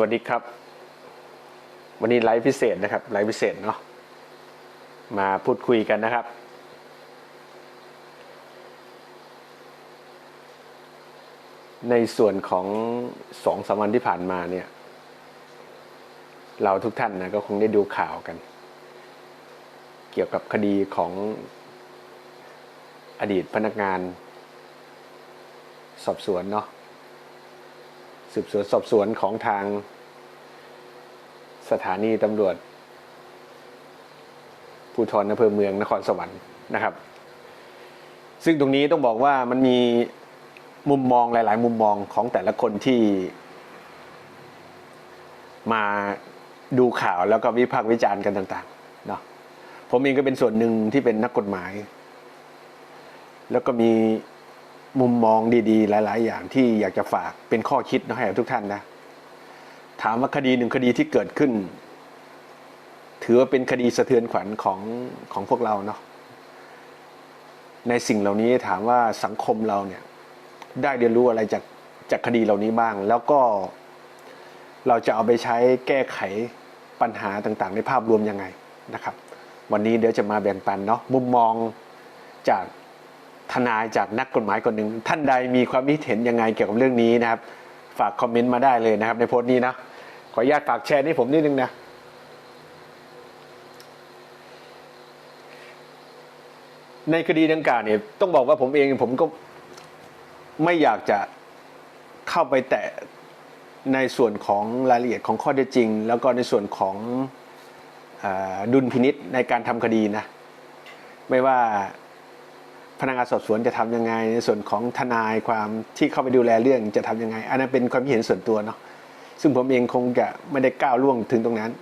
วัสดีครับ วันนี้ไลฟ์พิเศษนะครับไลฟ์พิเศษเนาะมาพูดคุยกันนะครับ ในส่วนของสองสามวันที่ผ่านมาเนี่ย เราทุกท่านนะก็คงได้ดูข่าวกัน เกี่ยวกับคดีของอดีตพนักงาน สอบสวนเนาะ สืบสวนสอบสวนของทางสถานีตำรวจภูธรอำเภอเมืองนครสวรรค์นะครับ ซึ่งตรงนี้ต้องบอกว่ามันมีมุมมองหลาย ๆ มุมมองของแต่ละคนที่ มาดูข่าวแล้วก็วิพากษ์วิจารณ์กันต่างๆเนาะผมเองก็เป็นส่วนหนึ่งที่เป็นนักกฎหมาย แล้วก็มี มุมมองดีๆ หลาย ๆ อย่างที่อยากจะฝากเป็นข้อคิดนะให้กับทุกท่านนะ ถามว่าคดีหนึ่งคดีที่เกิดขึ้น ถือว่าเป็นคดีสะเทือนขวัญของของพวกเราเนาะในสิ่งเหล่านี้ถามว่าสังคมเราเนี่ย ได้เรียนรู้อะไรจากจากคดีเหล่านี้บ้าง แล้วก็เราจะเอาไปใช้แก้ไขปัญหาต่างๆ ในภาพรวมยังไงนะครับ วันนี้เดี๋ยวจะมาแบ่งปันเนาะมุมมองจาก ทนายจากนักกฎหมายคนหนึ่งท่านใดมีความคิดเห็นยังไงเกี่ยวกับเรื่องนี้นะครับ ฝากคอมเมนต์มาได้เลยนะครับ ในโพสต์นี้นะขออนุญาตฝากแชร์ให้ผมนิดนึงนะในคดีดังกล่าวเนี่ยต้องบอกว่าผมเองผมก็ไม่อยากจะเข้าไปแตะในส่วนของรายละเอียดของข้อเท็จจริง แล้วก็ในส่วนของอดุลพินิษในการทำคดีนะ ไม่ว่า พนักงานสอบสวนจะทำยังไง ในส่วนของทนายความที่เข้าไปดูแลเรื่องจะทำยังไง อันนั้นเป็นความเห็นส่วนตัวเนาะซึ่งผมเองคงจะไม่ได้ก้าวล่วงถึงตรงนั้น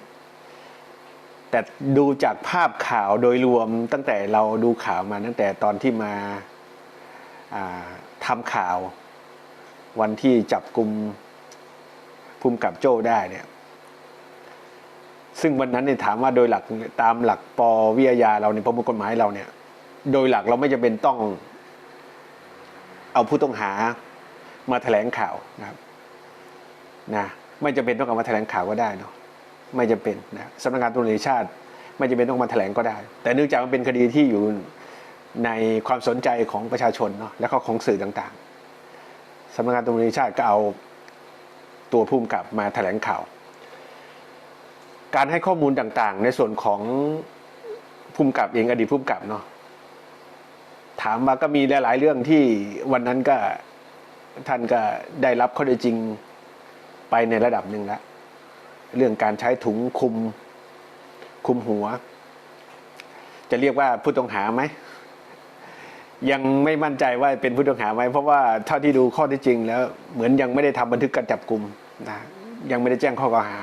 แต่ดูจากภาพข่าวโดยรวมตั้งแต่เราดูข่าวมาตั้งแต่ตอนที่มาาทำข่าว วันที่จับกลุ่มภูมิกับโจ้ได้เนี่ยซึ่งวันนั้นเนี่ยถามว่าโดยหลักตามหลักปวิทยาเราในยประมวลกฎหมายเราเนี่ย โดยหลักเราไม่จำเป็นต้อง เอาผู้ต้องหามาแถลงข่าวนะครับนะไม่จำเป็นต้องเอามาแถลงข่าวก็ได้เนาะไม่จำเป็นนะสำนักงานตำรวจแห่งชาติ ไม่จำเป็นต้องมาแถลงก็ได้ แต่เนื่องจากมันเป็นคดีที่อยู่ในความสนใจของประชาชนเนาะและก็ของสื่อต่างๆสำนักงานตำรวจแห่งชาติก็เอาตัวผู้กำกับมาแถลงข่าว การให้ข้อมูลต่างๆ ในส่วนของผู้กำกับเองอดีตผู้กำกับเนาะ ถามมาก็มีหลายๆเรื่องที่วันนั้นก็ท่านก็ได้รับข้อได้จริงไปในระดับหนึ่งแล้วเรื่องการใช้ถุงคุมคุมหัว จะเรียกว่าผู้ต้องหาไหมยังไม่มั่นใจว่าเป็นผู้ต้องหาไหมเพราะว่าเท่าที่ดูข้อที่จริง แล้ว เหมือนยังไม่ได้ทำบันทึกการจับกลุ่มนะยังไม่ได้แจ้งข้อกล่าวหา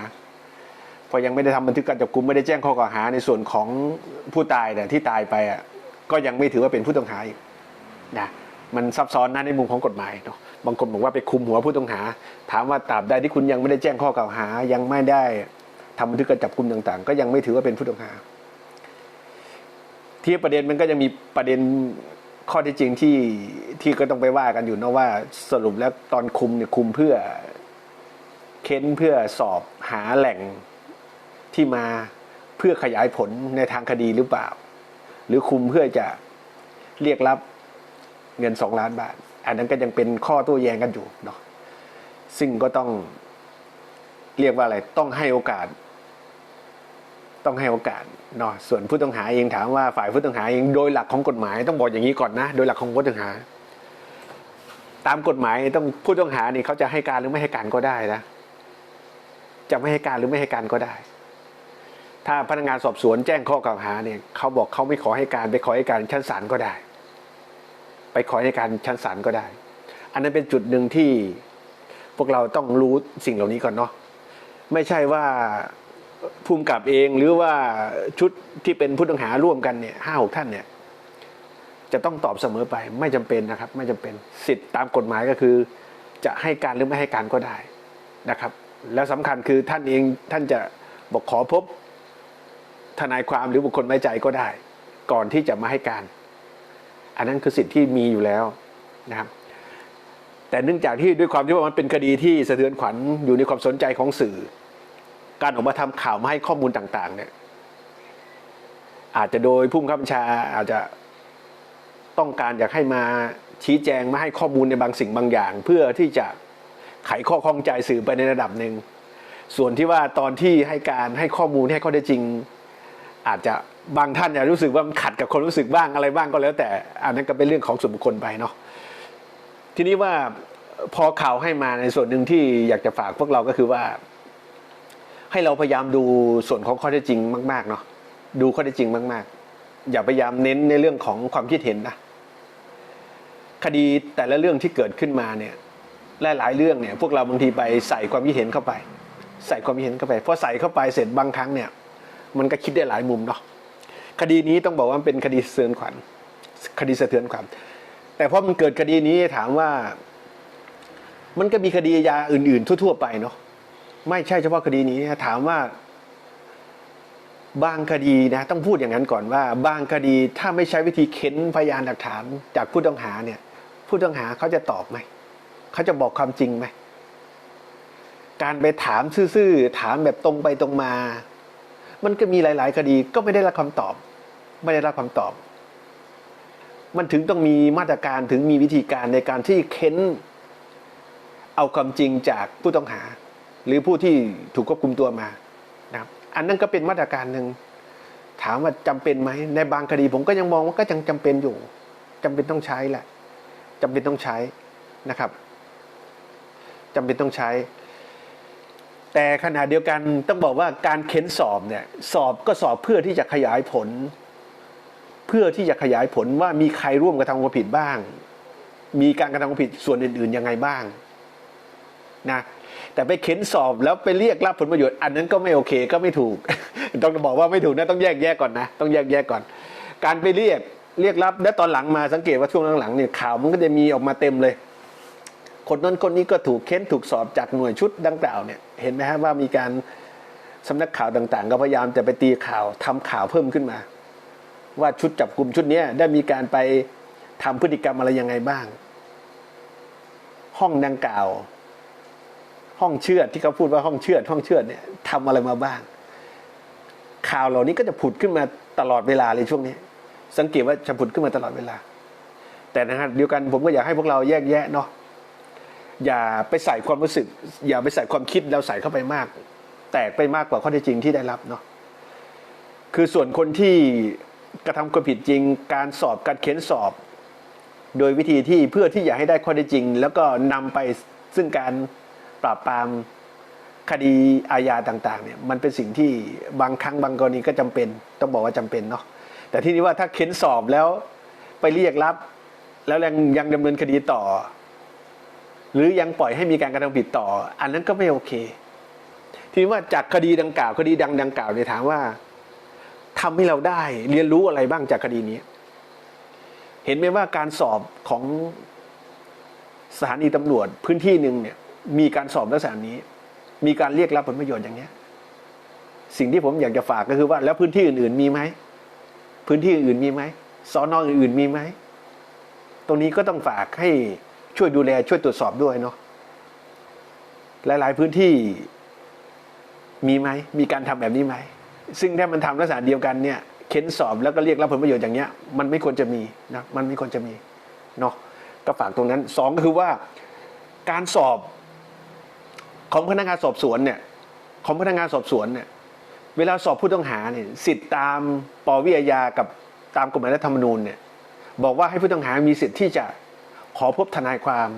พอยังไม่ได้ทำบันทึกการจับกลุ่มไม่ได้แจ้งข้อกล่าวหาในส่วนของผู้ตายเนี่ยที่ตายไปอะ ก็ยังไม่ถือว่าเป็นผู้ต้องหาอีกนะมันซับซ้อนนะในมุมของกฎหมายเนาะบางคนบอกว่าไปคุมหัวผู้ต้องหา ถามว่าตราบใดที่คุณยังไม่ได้แจ้งข้อกล่าวหา ยังไม่ได้ทำบันทึกการจับกลุ่มต่างๆ ก็ยังไม่ถือว่าเป็นผู้ต้องหา ที่ประเด็นมันก็ยังมีประเด็นข้อที่จริงที่ที่ก็ต้องไปว่ากันอยู่เนาะว่าสรุปแล้วตอนคุมเนี่ยคุมเพื่อเค้นเพื่อสอบหาแหล่งที่มาเพื่อขยายผลในทางคดีหรือเปล่า หรือคุมเพื่อจะเรียกรับเงินสองล้านบาท อันนั้นก็ยังเป็นข้อโต้แย้งกันอยู่เนาะซึ่งก็ต้องเรียกว่าอะไรต้องให้โอกาส ต้องให้โอกาสเนาะส่วนผู้ต้องหาเองถามว่าฝ่ายผู้ต้องหาเองโดยหลักของกฎหมาย ต้องบอกอย่างนี้ก่อนนะ โดยหลักของผู้ต้องหา ตามกฎหมายต้องผู้ต้องหานี่เขาจะให้การหรือไม่ให้การก็ได้นะจะไม่ให้การหรือไม่ให้การก็ได้ ถ้าพนักงานสอบสวนแจ้งข้อกล่าวหาเนี่ยเขาบอกเขาไม่ขอให้การไปขอให้การชั้นศาลก็ได้ ไปขอให้การชั้นศาลก็ได้ อันนั้นเป็นจุดหนึ่งที่พวกเราต้องรู้สิ่งเหล่านี้ก่อนเนาะไม่ใช่ว่าภูมิกับเองหรือว่าชุดที่เป็นผู้ต้องหาร่วมกันเนี่ยห้าหกท่านเนี่ยจะต้องตอบเสมอไปไม่จำเป็นนะครับ ไม่จำเป็นสิทธิ์ตามกฎหมายก็คือ จะให้การหรือไม่ให้การก็ได้นะครับ แล้วสำคัญคือท่านเองท่านจะบอกขอพบ ทนายความหรือบุคคลไว้ใจก็ได้ ก่อนที่จะมาให้การ อันนั้นคือสิทธิ์ที่มีอยู่แล้วนะครับ แต่เนื่องจากที่ด้วยความที่ว่ามันเป็นคดีที่สะเทือนขวัญอยู่ในความสนใจของสื่อ การออกมาทำข่าวมาให้ข้อมูลต่าง ๆ เนี่ย อาจจะโดยผู้บังคับบัญชาอาจจะต้องการอยากให้มาชี้แจงมาให้ข้อมูลในบางสิ่งบางอย่าง เพื่อที่จะไขข้อข้องใจสื่อไปในระดับหนึ่งส่วนที่ว่าตอนที่ให้การให้ข้อมูลให้ข้อได้จริง อาจจะบางท่านอาจจะรู้สึกว่ามันขัดกับความรู้สึกบ้างอะไรบ้างก็แล้ว แต่อันนั้นก็เป็นเรื่องของส่วนบุคคลไปเนาะทีนี้ว่าพอข่าวให้มาในส่วนหนึ่งที่อยากจะฝากพวกเราก็คือว่า ให้เราพยายามดูส่วนของข้อเท็จจริงมากๆเนาะดูข้อเท็จจริงมาก ๆ อย่าพยายามเน้นในเรื่องของความคิดเห็นนะคดีแต่ละเรื่องที่เกิดขึ้นมาเนี่ยหลายๆเรื่องเนี่ยพวกเราบางทีไปใส่ความคิดเห็นเข้าไป ใส่ความคิดเห็นเข้าไปพอใส่เข้าไปเสร็จบางครั้งเนี่ย มันก็คิดได้หลายมุมเนาะคดีนี้ต้องบอกว่าเป็นคดีเทือนขวัญคดีสะเทือนขวัญแต่พอมันเกิดคดีนี้ถามว่า มันก็มีคดีอาญาอื่น ๆ ทั่ว ๆ ไปเนาะไม่ใช่เฉพาะคดีนี้นะถามว่า บางคดีนะต้องพูดอย่างนั้นก่อนว่า บางคดีถ้าไม่ใช้วิธีเค้นพยานหลักฐาน จากผู้ต้องหาเนี่ย ผู้ต้องหาเขาจะตอบไหมเขาจะบอกความจริงไหมการไปถามซื่อๆถามแบบตรงไปตรงมา มันก็มีหลาย ๆ คดีก็ไม่ได้รับคำตอบ ไม่ได้รับคำตอบ มันถึงต้องมีมาตรการถึงมีวิธีการในการที่เค้น เอาความจริงจากผู้ต้องหา หรือผู้ที่ถูกควบคุมตัวมานะครับอันนั้นก็เป็นมาตรการหนึ่งถามว่าจำเป็นไหมในบางคดีผมก็ยังมองว่าก็ยังจำเป็นอยู่จำเป็นต้องใช้แหละจำเป็นต้องใช้นะครับจำเป็นต้องใช้ แต่ขณะเดียวกันต้องบอกว่าการเค้นสอบเนี่ยสอบก็สอบเพื่อที่จะขยายผล เพื่อที่จะขยายผลว่ามีใครร่วมกระทำความผิดบ้าง มีการกระทำความผิดส่วนอื่นๆยังไงบ้างนะแต่ไปเค้นสอบแล้วไปเรียกรับผลประโยชน์อันนั้นก็ไม่โอเคก็ไม่ถูก ต้องบอกว่าไม่ถูกนะต้องแยกแยกก่อนนะ ต้องแยกแยกก่อน การไปเรียกเรียกรับ และตอนหลังมาสังเกตว่าช่วงหลังๆเนี่ยข่าวมันก็จะมีออกมาเต็มเลย คนนั้นคนนี้ก็ถูกเค้นถูกสอบจากหน่วยชุดดังกล่าวเนี่ยเห็นไหมฮะว่ามีการสำนักข่าวต่างๆ ก็พยายามจะไปตีข่าวทำข่าวเพิ่มขึ้นมา ว่าชุดจับกลุ่มชุดนี้ได้มีการไปทำพฤติกรรมอะไรยังไงบ้าง ห้องดังกล่าว ห้องเชือดที่เขาพูดว่าห้องเชือดห้องเชือดเนี่ยทำอะไรมาบ้าง ข่าวเหล่านี้ก็จะผุดขึ้นมาตลอดเวลาเลยช่วงนี้ สังเกตว่าจะผุดขึ้นมาตลอดเวลา แต่นะฮะเดียวกันผมก็อยากให้พวกเราแยกแยะเนาะ อย่าไปใส่ความรู้สึก อย่าไปใส่ความคิดแล้วใส่เข้าไปมาก แตกไปมากกว่าข้อเท็จจริงที่ได้รับเนาะคือส่วนคนที่กระทำความผิดจริง การสอบการเค้นสอบ โดยวิธีที่เพื่อที่อยากให้ได้ข้อเท็จจริง แล้วก็นำไปซึ่งการปราบปรามคดีอาญาต่างๆเนี่ยมันเป็นสิ่งที่บางครั้งบางกรณีก็จำเป็น ต้องบอกว่าจำเป็นเนาะแต่ที่นี้ว่าถ้าเค้นสอบแล้วไปเรียกรับ แล้วยังยังดำเนินคดีต่อ หรือยังปล่อยให้มีการกระทำผิดต่อ อันนั้นก็ไม่โอเค ทีนี้ว่าจากคดีดังกล่าวคดีดังดังกล่าวเนี่ยถามว่าทำให้เราได้เรียนรู้อะไรบ้างจากคดีนี้ เห็นไหมว่าการสอบของสถานีตำรวจพื้นที่หนึ่งเนี่ย มีการสอบลักษณะนี้ มีการเรียกรับผลประโยชน์อย่างเนี้ย สิ่งที่ผมอยากจะฝากก็คือว่า แล้วพื้นที่อื่น ๆ มีไหมพื้นที่อื่นมีไหมสอนออื่น ๆ มีไหมตรงนี้ก็ต้องฝากให้ ช่วยดูแลช่วยตรวจสอบด้วยเนาะหลาย ๆ พื้นที่มีไหมมีการทำแบบนี้ไหมซึ่งถ้ามันทำลักษณะเดียวกันเนี่ยเค้นสอบแล้วก็เรียกรับผลประโยชน์อย่างเนี้ยมันไม่ควรจะมีนะมันไม่ควรจะมีเนาะก็ฝากตรงนั้นสองก็คือว่าการสอบของพนักงานสอบสวนเนี่ยของพนักงานสอบสวนเนี่ยเวลาสอบผู้ต้องหาเนี่ยสิทธิ์ตามปวิอาญากับตามกฎหมายรัฐธรรมนูญเนี่ยบอกว่าให้ผู้ต้องหามีสิทธิ์ที่จะ อพบทนายความ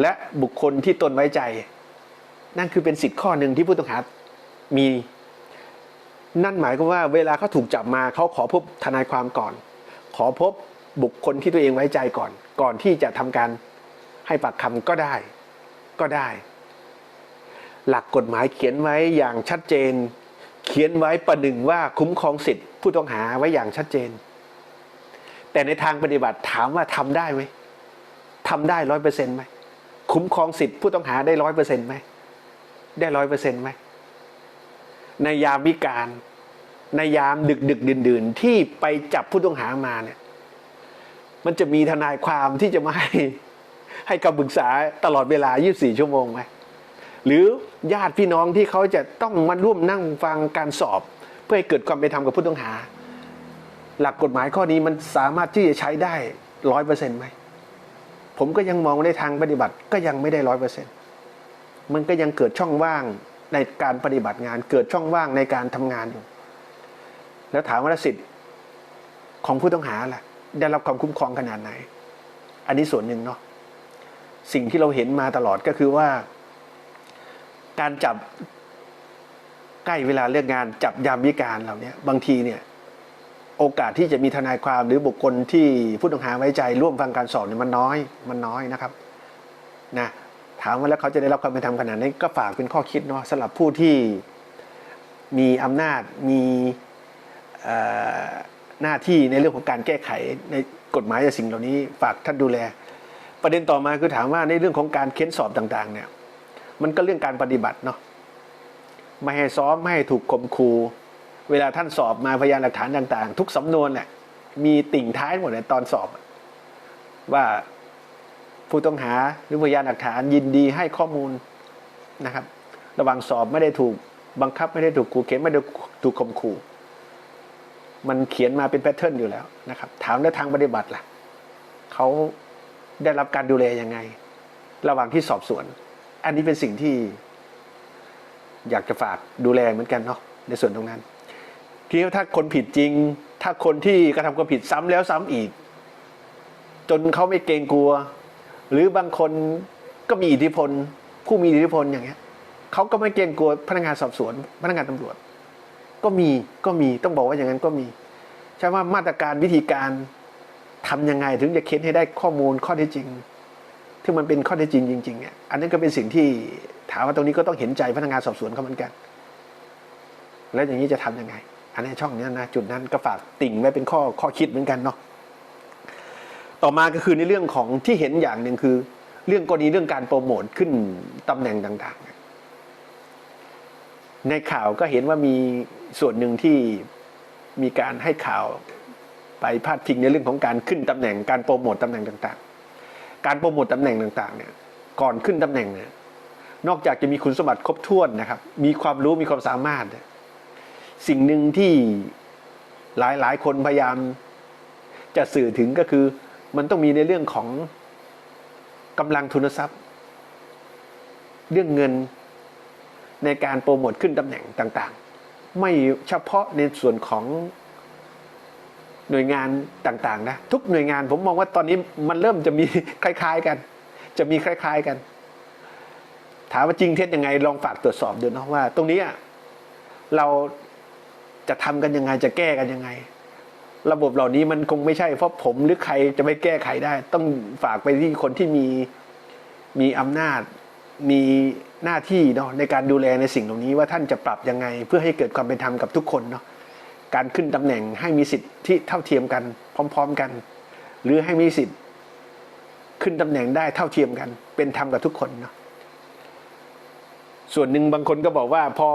และบุคคลที่ตนไว้ใจ นั่นคือเป็นสิทธิ์ข้อหนึ่งที่ผู้ต้องหา มี นั่นหมายความว่าเวลาเขาถูกจับมาเขาขอพบทนายความก่อน ขอพบบุคคลที่ตัวเองไว้ใจก่อน ก่อนที่จะทำการให้ปากคำก็ได้ ก็ได้ หลักกฎหมายเขียนไว้อย่างชัดเจน เขียนไว้ประหนึ่งว่าคุ้มครองสิทธิ์ผู้ต้องหาไว้อย่างชัดเจน แต่ในทางปฏิบัติถามว่าทำได้ไหม ทำได้ร้อยเปอร์เซ็นต์ไหมคุ้มครองสิทธิ์ผู้ต้องหาได้ร้อยเปอร์เซ็นต์ไหมได้ร้อยเปอร์เซ็นต์ไหมในยามวิการในยามดึกดึกดื่นดื่นๆที่ไปจับผู้ต้องหามาเนี่ย มันจะมีทนายความที่จะมาให้ให้คำปรึกษาตลอดเวลา 24 ชั่วโมงไหมหรือญาติพี่น้องที่เขาจะต้องมาร่วมนั่งฟังการสอบ เพื่อให้เกิดความเป็นธรรมกับผู้ต้องหา หลักกฎหมายข้อนี้มันสามารถที่จะใช้ได้ร้อยเปอร์เซ็นต์ไหม ผมก็ยังมองในทางปฏิบัติก็ยังไม่ได้ร้อยเปอร์เซ็นต์มันก็ยังเกิดช่องว่างในการปฏิบัติงาน เกิดช่องว่างในการทำงานอยู่ แล้วถามว่าสิทธิ์ของผู้ต้องหาล่ะ ได้รับความคุ้มครองขนาดไหน อันนี้ส่วนหนึ่งเนาะสิ่งที่เราเห็นมาตลอดก็คือว่า การจับใกล้เวลาเลือกงานจับยามวิการเหล่านี้บางทีเนี่ย โอกาสที่จะมีทนายความหรือบุคคลที่ผู้ต้องหาไว้ใจ ร่วมฟังการสอบเนี่ยมันน้อยมันน้อยนะครับนะถามว่าแล้วเขาจะได้รับความเป็นธรรมขนาดนี้ก็ฝากเป็นข้อคิดเนาะสำหรับผู้ที่มีอำนาจมีหน้าที่ในเรื่องของการแก้ไขในกฎหมายในสิ่งเหล่านี้ ฝากท่านดูแล ประเด็นต่อมาคือถามว่าในเรื่องของการเค้นสอบต่างๆเนี่ยมันก็เรื่องการปฏิบัติเนาะไม่ให้ซ้อมไม่ให้ถูกข่มขู่ เวลาท่านสอบมาพยานหลักฐานต่าง ๆ ทุกสำนวนเนี่ยมีติ่งท้ายหมดเลยตอนสอบ ว่าผู้ต้องหาหรือพยานหลักฐานยินดีให้ข้อมูลนะครับ ระหว่างสอบไม่ได้ถูกบังคับไม่ได้ถูกขู่เข็นไม่ได้ถูกข่มขู่มันเขียนมาเป็นแพทเทิร์นอยู่แล้วนะครับ ถามแล้วทางปฏิบัติล่ะเขาได้รับการดูแลยังไง ระหว่างที่สอบสวน อันนี้เป็นสิ่งที่อยากจะฝากดูแลเหมือนกันเนาะในส่วนตรงนั้น ทีนี้ถ้าคนผิดจริง ถ้าคนที่กระทำความผิดซ้ำแล้วซ้ำอีก จนเขาไม่เกรงกลัว หรือบางคนก็มีอิทธิพล ผู้มีอิทธิพลอย่างเงี้ยเขาก็ไม่เกรงกลัวพนักงานสอบสวน พนักงานตำรวจ ก็มีก็มีต้องบอกว่าอย่างนั้นก็มีใช่ว่ามาตรการวิธีการทำยังไงถึงจะเค้นให้ได้ข้อมูลข้อเท็จจริง ที่มันเป็นข้อเท็จจริงจริงๆเนี่ยอันนั้นก็เป็นสิ่งที่ถามว่าตรงนี้ก็ต้องเห็นใจพนักงานสอบสวนเขาเหมือนกัน แล้วอย่างนี้จะทํำยังไง อันนี้ช่องนี้นะจุดนั้นก็ฝากติ่งไว้เป็นข้อข้อคิดเหมือนกันเนาะต่อมาก็คือในเรื่องของที่เห็นอย่างหนึ่งคือ เรื่องกรณีเรื่องการโปรโมทขึ้นตำแหน่งต่างๆ ในข่าวก็เห็นว่ามีส่วนหนึ่งที่มีการให้ข่าวไปพาดพิงในเรื่องของการขึ้นตำแหน่ง การโปรโมทตำแหน่งต่างๆ การโปรโมทตำแหน่งต่างๆเนี่ยก่อนขึ้นตำแหน่งเนี่ยนอกจากจะมีคุณสมบัติครบถ้วนนะครับ มีความรู้มีความสามารถ สิ่งหนึ่งที่หลายหลายคนพยายามจะสื่อถึงก็คือ มันต้องมีในเรื่องของกำลังทุนทรัพย์ เรื่องเงินในการโปรโมทขึ้นตำแหน่งต่างๆ ไม่เฉพาะในส่วนของหน่วยงานต่างๆนะทุกหน่วยงานผมมองว่าตอนนี้มันเริ่มจะมีคล้าย ๆกัน จะมีคล้าย ๆกัน ถามว่าจริงเท็จยังไงลองฝากตรวจสอบดูนะว่า ตรงนี้เรา จะทำกันยังไงจะแก้กันยังไง ระบบเหล่านี้มันคงไม่ใช่เพราะผมหรือใครจะไม่แก้ไขได้ ต้องฝากไปที่คนที่มีมีอำนาจ มีหน้าที่เนาะในการดูแลในสิ่งเหล่านี้ว่าท่านจะปรับยังไง เพื่อให้เกิดความเป็นธรรมกับทุกคนเนาะการขึ้นตำแหน่งให้มีสิทธิ์ที่เท่าเทียมกัน พร้อม ๆกัน หรือให้มีสิทธิ์ ขึ้นตำแหน่งได้เท่าเทียมกัน เป็นธรรมกับทุกคนเนาะส่วนหนึ่งบางคนก็บอกว่าพอ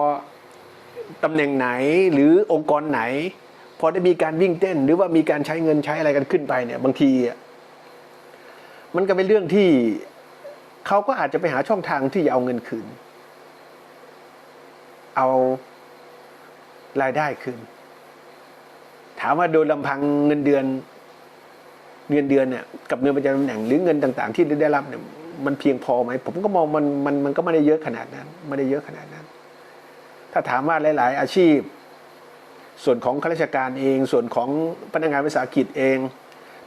ตำแหน่งไหนหรือองค์กรไหน พอได้มีการวิ่งเต้น หรือว่ามีการใช้เงินใช้อะไรกันขึ้นไปเนี่ย บางทีมันก็เป็นเรื่องที่เขาก็อาจจะไปหาช่องทางที่จะเอาเงินคืน เอารายได้คืน ถามว่าโดยลำพังเงินเดือนเงินเดือนเนี่ยกับเงินประจำตำแหน่งหรือเงินต่าง ๆ ที่ได้รับเนี่ยมันเพียงพอไหมผมก็มองมันมันมันก็ไม่ได้เยอะขนาดนั้น ไม่ได้เยอะขนาดนั้น ถ้าถามว่าหลาย ๆ อาชีพ ส่วนของข้าราชการเอง ส่วนของพนักงานวิสาหกิจเอง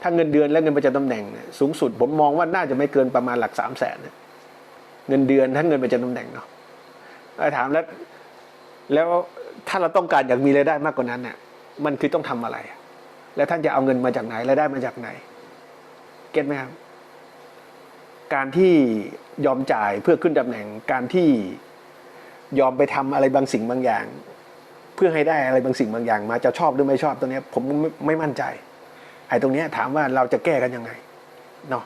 ถ้าเงินเดือนและเงินประจำตำแหน่งสูงสุด ผมมองว่าน่าจะไม่เกินประมาณหลักสามแสนเงินเดือนทั้งเงินประจำตำแหน่งเนาะถามแล้วแล้วถ้าเราต้องการอยากมีรายได้มากกว่านั้นเนี่ยมันคือต้องทำอะไร แล้วท่านจะเอาเงินมาจากไหนรายได้มาจากไหน เก็ตไหมครับ การที่ยอมจ่ายเพื่อขึ้นตำแหน่ง การที่ ยอมไปทำอะไรบางสิ่งบางอย่าง เพื่อให้ได้อะไรบางสิ่งบางอย่าง มาจะชอบหรือไม่ชอบตรงนี้ผมไม่ไม่มั่นใจไอ้ตรงนี้ถามว่าเราจะแก้กันยังไงเนาะ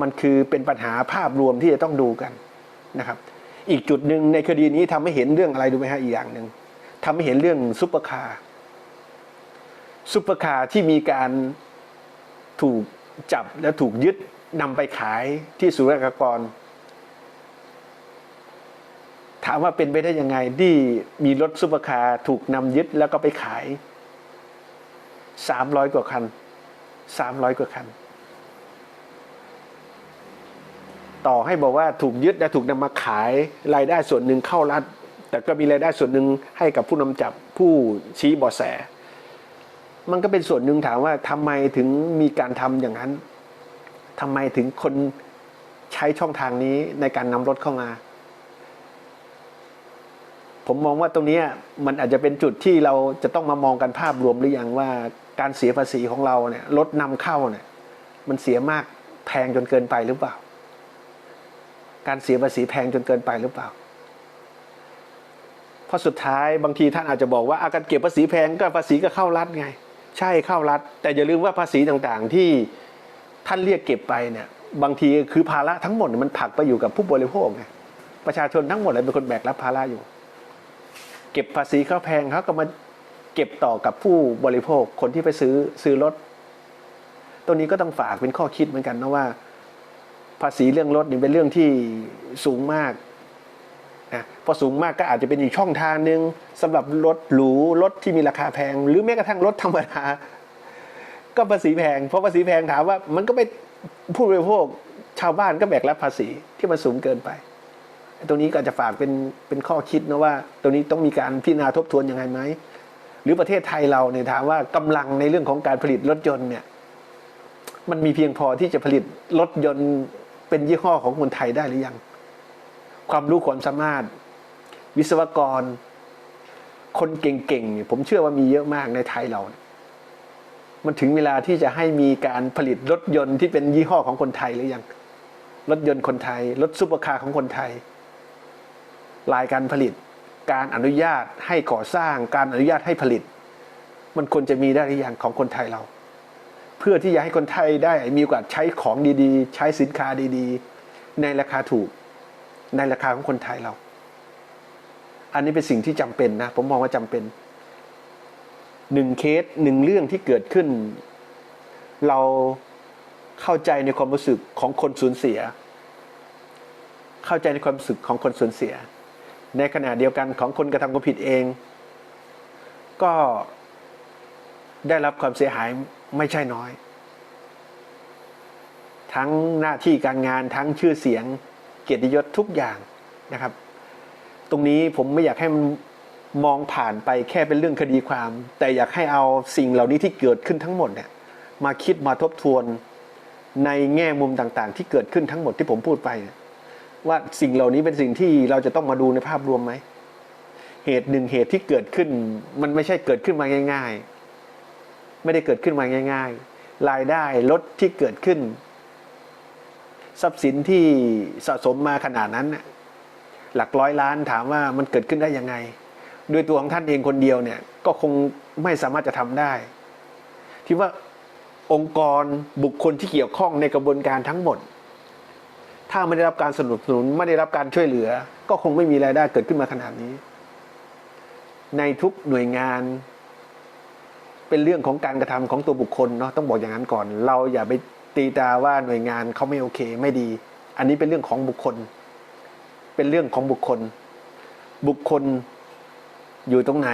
มันคือเป็นปัญหาภาพรวมที่จะต้องดูกันนะครับ อีกจุดหนึ่งในคดีนี้ทำให้เห็นเรื่องอะไรดูไหมฮะอีกอย่างหนึ่งทำให้เห็นเรื่องซุปเปอร์คาร์ซุปเปอร์คาร์ที่มีการถูกจับและถูกยึดนำไปขายที่ศุลกากร ถามว่าเป็นไปได้ยังไงที่มีรถซุปเปอร์คาร์ถูกนำยึดแล้วก็ไปขายสามร้อยกว่าคันสามร้อยกว่าคัน ต่อให้บอกว่าถูกยึดและถูกนำมาขายรายได้ส่วนหนึ่งเข้ารัฐ แต่ก็มีรายได้ส่วนหนึ่งให้กับผู้นำจับผู้ชี้บาะแส มันก็เป็นส่วนหนึ่งถามว่าทำไมถึงมีการทำอย่างนั้นทำไมถึงคนใช้ช่องทางนี้ในการนำรถเข้ามา ผมมองว่าตรงนี้มันอาจจะเป็นจุดที่เราจะต้องมามองกันภาพรวมหรือยังว่าการเสียภาษีของเราเนี่ยรถนำเข้าเนี่ยมันเสียมากแพงจนเกินไปหรือเปล่า การเสียภาษีแพงจนเกินไปหรือเปล่า เพราะสุดท้ายบางทีท่านอาจจะบอกว่าอาการเก็บภาษีแพงก็ภาษีก็เข้ารัฐไง ใช่เข้ารัฐ แต่อย่าลืมว่าภาษีต่างๆที่ท่านเรียกเก็บไปเนี่ยบางทีคือภาระทั้งหมดมันผลักไปอยู่กับผู้บริโภคไงประชาชนทั้งหมดเลยเป็นคนแบกรับภาระอยู่ เก็บภาษีเขาแพงเขาก็มาเก็บต่อกับผู้บริโภคคนที่ไปซื้อซื้อรถตรงนี้ก็ต้องฝากเป็นข้อคิดเหมือนกันนะว่า ภาษีเรื่องรถนี่เป็นเรื่องที่สูงมากนะพอสูงมากก็อาจจะเป็นอีกช่องทางหนึ่งสำหรับรถหรูรถที่มีราคาแพง หรือแม้กระทั่งรถธรรมดาก็ภาษีแพงเพราะภาษีแพงถามว่า มันก็ไปผู้บริโภคชาวบ้านก็แบกรับภาษีที่มันสูงเกินไป ตรงนี้ก็จะฝากเป็นเป็นข้อคิดนะว่า ตรงนี้ต้องมีการพิจารณาทบทวนยังไงไหมหรือประเทศไทยเราเนี่ยถามว่ากำลังในเรื่องของการผลิตรถยนต์เนี่ย มันมีเพียงพอที่จะผลิตรถยนต์เป็นยี่ห้อของคนไทยได้หรือยัง ความรู้ความสามารถ วิศวกร คนเก่งๆเนี่ยผมเชื่อว่ามีเยอะมากในไทยเรา มันถึงเวลาที่จะให้มีการผลิตรถยนต์ที่เป็นยี่ห้อของคนไทยหรือยังรถยนต์คนไทย รถซุปเปอร์คาร์ของคนไทย รายการผลิต การอนุญาตให้ก่อสร้าง การอนุญาตให้ผลิต มันควรจะมีได้หรือยังของคนไทยเรา เพื่อที่จะให้คนไทยได้มีโอกาสใช้ของดีๆ ใช้สินค้าดีๆ ในราคาถูก ในราคาของคนไทยเรา อันนี้เป็นสิ่งที่จำเป็นนะ ผมมองว่าจำเป็นหนึ่งเคสหนึ่งเรื่องที่เกิดขึ้น เราเข้าใจในความรู้สึกของคนสูญเสีย เข้าใจในความรู้สึกของคนสูญเสีย ในขณะเดียวกันของคนกระทำความผิดเอง ก็ได้รับความเสียหายไม่ใช่น้อย ทั้งหน้าที่การงานทั้งชื่อเสียงเกียรติยศทุกอย่างนะครับ ตรงนี้ผมไม่อยากให้มันมองผ่านไปแค่เป็นเรื่องคดีความ แต่อยากให้เอาสิ่งเหล่านี้ที่เกิดขึ้นทั้งหมดเนี่ยมาคิดมาทบทวนในแง่มุมต่างๆ ที่เกิดขึ้นทั้งหมดที่ผมพูดไปเนี่ย ว่าสิ่งเหล่านี้เป็นสิ่งที่เราจะต้องมาดูในภาพรวมไหม เหตุหนึ่งเหตุที่เกิดขึ้น มันไม่ใช่เกิดขึ้นมาง่าย ๆ ไม่ได้เกิดขึ้นมาง่าย ๆ รายได้ลดที่เกิดขึ้น ทรัพย์สินที่สะสมมาขนาดนั้น หลักร้อยล้านถามว่ามันเกิดขึ้นได้ยังไง ด้วยตัวของท่านเองคนเดียวเนี่ยก็คงไม่สามารถจะทำได้ ที่ว่าองค์กรบุคคลที่เกี่ยวข้องในกระบวนการทั้งหมด ถ้าไม่ได้รับการสนับสนุนไม่ได้รับการช่วยเหลือ ก็คงไม่มีรายได้เกิดขึ้นมาขนาดนี้ ในทุกหน่วยงาน เป็นเรื่องของการกระทำของตัวบุคคลเนาะต้องบอกอย่างนั้นก่อน เราอย่าไปตีตาว่าหน่วยงานเขาไม่โอเคไม่ดี อันนี้เป็นเรื่องของบุคคล เป็นเรื่องของบุคคล บุคคลอยู่ตรงไหน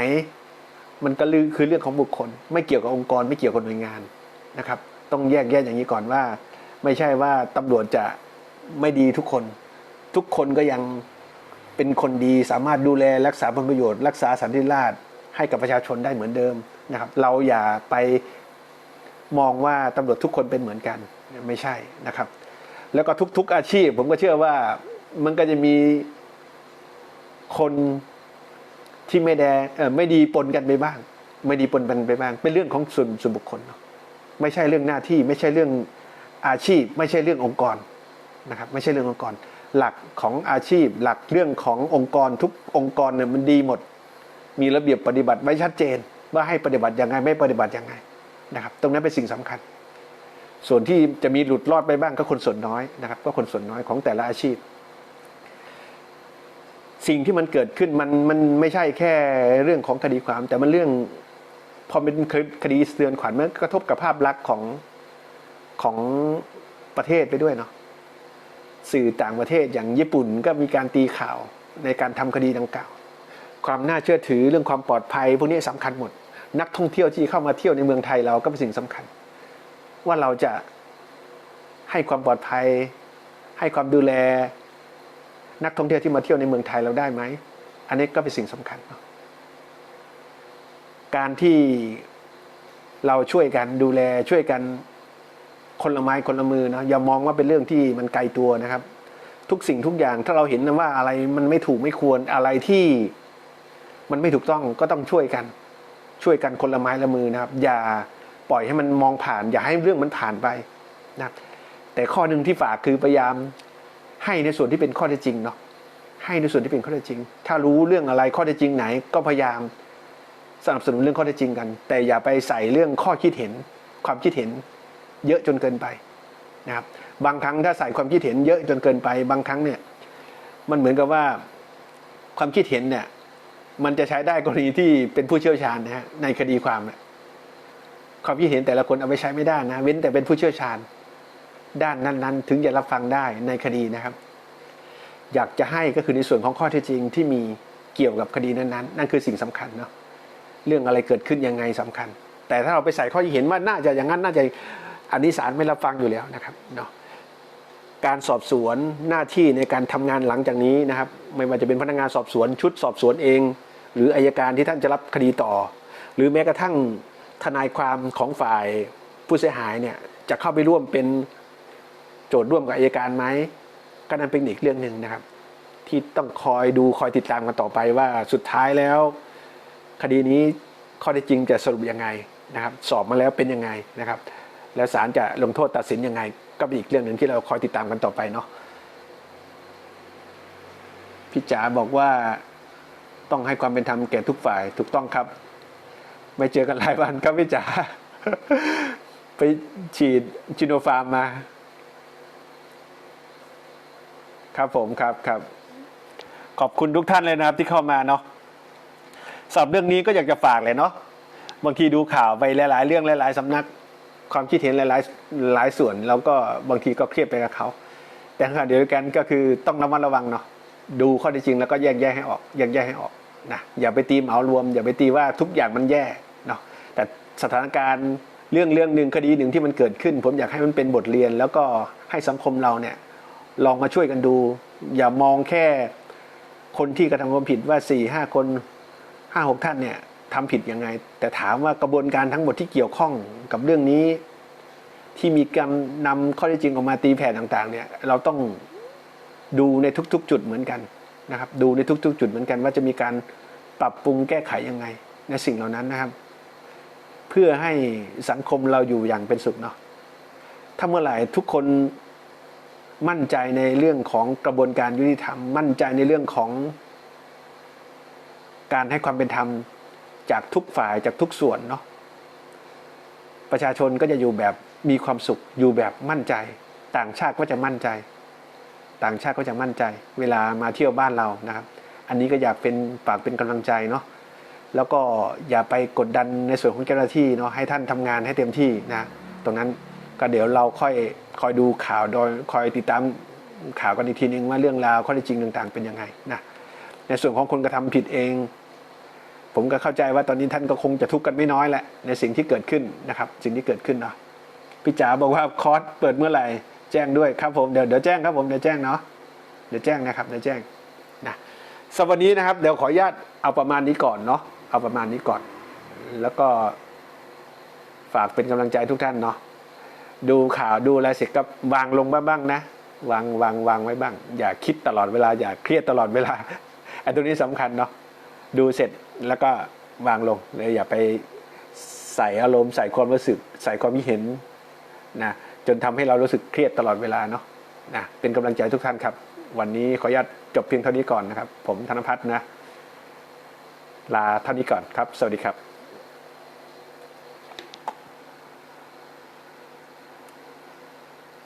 มันก็คือเรื่องของบุคคล ไม่เกี่ยวกับองค์กรไม่เกี่ยวกับหน่วยงานนะครับ ต้องแยกแยะอย่างนี้ก่อนว่า ไม่ใช่ว่าตำรวจจะ ไม่ดีทุกคน ทุกคนก็ยังเป็นคนดีสามารถดูแลรักษาผลประโยชน์รักษาสันติราษให้กับประชาชนได้เหมือนเดิมนะครับ เราอย่าไปมองว่าตำรวจทุกคนเป็นเหมือนกันไม่ใช่นะครับ แล้วก็ทุก ๆอาชีพ ผมก็เชื่อว่ามันก็จะมีคนที่ไม่แดเออไม่ดีปนกันไปบ้าง ไม่ดีปนกันไปบ้าง เป็นเรื่องของส่วนส่วนบุคคล ไม่ใช่เรื่องหน้าที่ ไม่ใช่เรื่องอาชีพ ไม่ใช่เรื่ององค์กร นะครับไม่ใช่เรื่ององค์กร หลักของอาชีพ หลักเรื่องขององค์กรทุกองค์กรเนี่ยมันดีหมด มีระเบียบปฏิบัติไว้ชัดเจน ว่าให้ปฏิบัติยังไงไม่ปฏิบัติยังไงนะครับ ตรงนั้นเป็นสิ่งสำคัญ ส่วนที่จะมีหลุดรอดไปบ้างก็คนส่วนน้อยนะครับ ก็คนส่วนน้อยของแต่ละอาชีพ สิ่งที่มันเกิดขึ้นมันมันไม่ใช่แค่เรื่องของคดีความ แต่มันเรื่องพอเป็นคดีเตือนขวัญมันกระทบกับภาพลักษณ์ของของประเทศไปด้วยเนาะ สื่อต่างประเทศอย่างญี่ปุ่นก็มีการตีข่าวในการทำคดีดังกล่าว ความน่าเชื่อถือเรื่องความปลอดภัย พวกนี้สำคัญหมด นักท่องเที่ยวที่เข้ามาเที่ยวในเมืองไทยเราก็เป็นสิ่งสำคัญ ว่าเราจะให้ความปลอดภัย ให้ความดูแล นักท่องเที่ยวที่มาเที่ยวในเมืองไทยเราได้ไหมอันนี้ก็เป็นสิ่งสำคัญ การที่เราช่วยกันดูแลช่วยกัน คนละไม้คนละมือนะอย่ามองว่าเป็นเรื่องที่มันไกลตัวนะครับ ทุกสิ่งทุกอย่างถ้าเราเห็นนะว่าอะไรมันไม่ถูกไม่ควรอะไรที่ มันไม่ถูกต้องก็ต้องช่วยกัน ช่วยกันคนละไม้ละมือนะครับ อย่าปล่อยให้มันมองผ่าน อย่าให้เรื่องมันผ่านไปนะแต่ข้อหนึ่งที่ฝากคือพยายามให้ในส่วนที่เป็นข้อเท็จจริงเนาะให้ในส่วนที่เป็นข้อเท็จจริง ถ้ารู้เรื่องอะไรข้อเท็จจริงไหน ก็พยายามสนับสนุนเรื่องข้อเท็จจริงกัน แต่อย่าไปใส่เรื่องข้อคิดเห็น ความคิดเห็น เยอะจนเกินไปนะครับบางครั้งถ้าใส่ความคิดเห็นเยอะจนเกินไป บางครั้งเนี่ยมันเหมือนกับว่าความคิดเห็นเนี่ยมันจะใช้ได้กรณีที่เป็นผู้เชี่ยวชาญนะฮะในคดีความเนี่ยความคิดเห็นแต่ละคนเอาไปใช้ไม่ได้นะ เว้นแต่เป็นผู้เชี่ยวชาญ ด้านนั้นๆ ถึงจะรับฟังได้ในคดีนะครับ อยากจะให้ก็คือในส่วนของข้อเท็จจริงที่มีเกี่ยวกับคดีนั้นๆนั่นคือสิ่งสำคัญเนาะเรื่องอะไรเกิดขึ้นยังไงสำคัญ แต่ถ้าเราไปใส่ข้อคิดเห็นว่าน่าจะอย่างนั้นน่าจะ อันนี้ศาลไม่รับฟังอยู่แล้วนะครับเนาะการสอบสวนหน้าที่ในการทำงานหลังจากนี้นะครับ ไม่ว่าจะเป็นพนักงานสอบสวนชุดสอบสวนเอง หรืออายการที่ท่านจะรับคดีต่อ หรือแม้กระทั่งทนายความของฝ่ายผู้เสียหายเนี่ยจะเข้าไปร่วมเป็นโจทย์ร่วมกับอายการไหมก็นั่นเป็นอีกเรื่องหนึ่งนะครับ ที่ต้องคอยดูคอยติดตามกันต่อไปว่าสุดท้ายแล้ว คดีนี้ข้อเท็จจริงจะสรุปยังไงนะครับ สอบมาแล้วเป็นยังไงนะครับ แล้วศาลจะลงโทษตัดสินยังไง ก็เป็นอีกเรื่องหนึ่งที่เราคอยติดตามกันต่อไปเนาะพี่จ๋าบอกว่าต้องให้ความเป็นธรรมแก่ทุกฝ่ายถูกต้องครับ ไม่เจอกันหลายวันครับพี่จ๋าไปฉีดจิโนฟาร์มมา ครับผมครับครับ ขอบคุณทุกท่านเลยนะครับที่เข้ามาเนาะสำหรับเรื่องนี้ก็อยากจะฝากเลยเนาะบางทีดูข่าวไปหลาย ๆ เรื่องหลาย ๆสำนัก ความคิดเห็นหลายๆหลายส่วน แล้วก็บางทีก็เครียดไปกับเขา แต่ขณะเดียวกันก็คือต้องระมัดระวังเนาะดูข้อเท็จจริงแล้วก็แยกแยกให้ออกแยกแยกให้ออกนะอย่าไปตีเหมารวม อย่าไปตีว่าทุกอย่างมันแย่เนาะแต่สถานการณ์เรื่องเรื่องหนึ่งคดีหนึ่งที่มันเกิดขึ้น ผมอยากให้มันเป็นบทเรียน แล้วก็ให้สังคมเราเนี่ยลองมาช่วยกันดู อย่ามองแค่คนที่กระทำความผิดว่าสี่ห้าคนห้าหกท่านเนี่ย ทำผิดยังไง แต่ถามว่ากระบวนการทั้งหมดที่เกี่ยวข้องกับเรื่องนี้ ที่มีการนำข้อเท็จจริงออกมาตีแผ่ต่างๆ เนี่ยเราต้องดูในทุกๆ จุดเหมือนกันนะครับ ดูในทุกๆ จุดเหมือนกัน ว่าจะมีการปรับปรุงแก้ไขยังไง ในสิ่งเหล่านั้นนะครับ เพื่อให้สังคมเราอยู่อย่างเป็นสุขเนาะถ้าเมื่อไหร่ทุกคนมั่นใจในเรื่องของกระบวนการยุติธรรม มั่นใจในเรื่องของการให้ความเป็นธรรม จากทุกฝ่ายจากทุกส่วนเนาะประชาชนก็จะอยู่แบบมีความสุขอยู่แบบมั่นใจ ต่างชาติก็จะมั่นใจ ต่างชาติก็จะมั่นใจ เวลามาเที่ยวบ้านเรานะครับ อันนี้ก็อยากเป็นฝากเป็นกำลังใจเนาะแล้วก็อย่าไปกดดันในส่วนของเจ้าหน้าที่เนาะให้ท่านทำงานให้เต็มที่นะตรงนั้นก็เดี๋ยวเราค่อยคอยดูข่าวโดยคอยติดตามข่าวกันอีกทีนึงว่าเรื่องราวข้อเท็จจริงต่าง ๆ เป็นยังไงนะในส่วนของคนกระทำผิดเอง ผมก็เข้าใจว่าตอนนี้ท่านก็คงจะทุกข์กันไม่น้อยแหละในสิ่งที่เกิดขึ้นนะครับ สิ่งที่เกิดขึ้นเนาะพี่จ๋าบอกว่าคอร์สเปิดเมื่อไหร่แจ้งด้วยครับผมเดี๋ยวเดี๋ยวแจ้งครับผมเดี๋ยวแจ้งเนาะเดี๋ยวแจ้งนะครับเดี๋ยวแจ้งนะสำหรับวันนี้นะครับเดี๋ยวขออนุญาตเอาประมาณนี้ก่อนเนาะเอาประมาณนี้ก่อน แล้วก็ฝากเป็นกำลังใจทุกท่านเนาะดูข่าวดูอะไรเสร็จก็วางลงบ้างๆนะวางวางวางไว้บ้าง อย่าคิดตลอดเวลาอย่าเครียดตลอดเวลาไอ้ตรงนี้สำคัญเนาะ ดูเสร็จแล้วก็วางลงเลยอย่าไปใส่อารมณ์ใส่ความรู้สึก ใส่ความคิดเห็นนะจนทำให้เรารู้สึกเครียดตลอดเวลาเนาะนะเป็นกำลังใจทุกท่านครับ วันนี้ขออนุญาตจบเพียงเท่านี้ก่อนนะครับ ผมธนพัฒน์นะ ลาเท่านี้ก่อนครับ สวัสดีครับ